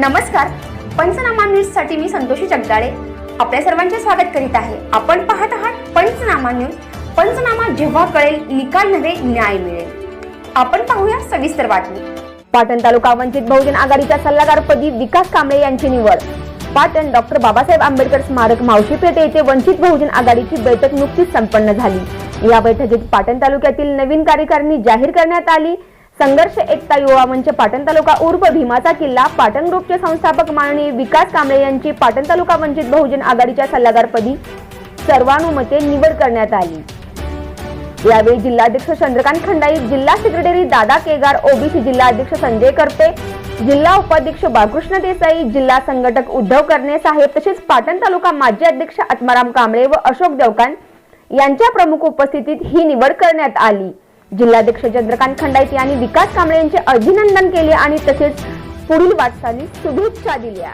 नमस्कार. पंचनामा न्यूजसाठी मी संतोषी जगदाळे. आपल्या सर्वांचे स्वागत करीत आहे. आपण पाहत आहात पंचनामा न्यूज. पंचनामा जेव्हा कळेल निकाल नव्हे न्याय मिळेल. आपण पाहूया सविस्तर बातमी. पाटण तालुका वंचित बहुजन आघाडीच्या सल्लागारपदी विकास कांबळे यांची निवड. पाटण डॉक्टर बाबासाहेब आंबेडकर स्मारक मावशीपेठ येथे वंचित बहुजन आघाडीची बैठक नुकतीच संपन्न झाली. या बैठकीत पाटण तालुक्यातील नवीन कार्यकारिणी जाहीर करण्यात आली. संघर्ष एकता युवा मंच पाटण तालुका उर्फ भीमाचा किल्ला पाटण ग्रुपचे संस्थापक माननीय विकास कांबळे यांची पाटण तालुका वंचित बहुजन आघाडीच्या सल्लागारपदी सर्वानुमते निवड करण्यात आली. यावेळी जिल्हाध्यक्ष चंद्रकांत खंडाई जिल्हा सेक्रेटरी दादा केगार ओबीसी जिल्हाध्यक्ष संजय करपे जिल्हा उपाध्यक्ष बाळकृष्ण देसाई जिल्हा संघटक उद्धव करणे साहेब तसेच पाटण तालुका माजी अध्यक्ष आत्माराम कांबळे व अशोक देवकान यांच्या प्रमुख उपस्थितीत ही निवड करण्यात आली. जिल्हाध्यक्ष चंद्रकांत खंडायती यांनी विकास कांबळे यांचे अभिनंदन केले आणि तसेच पुढील वाटचालीस शुभेच्छा दिल्या.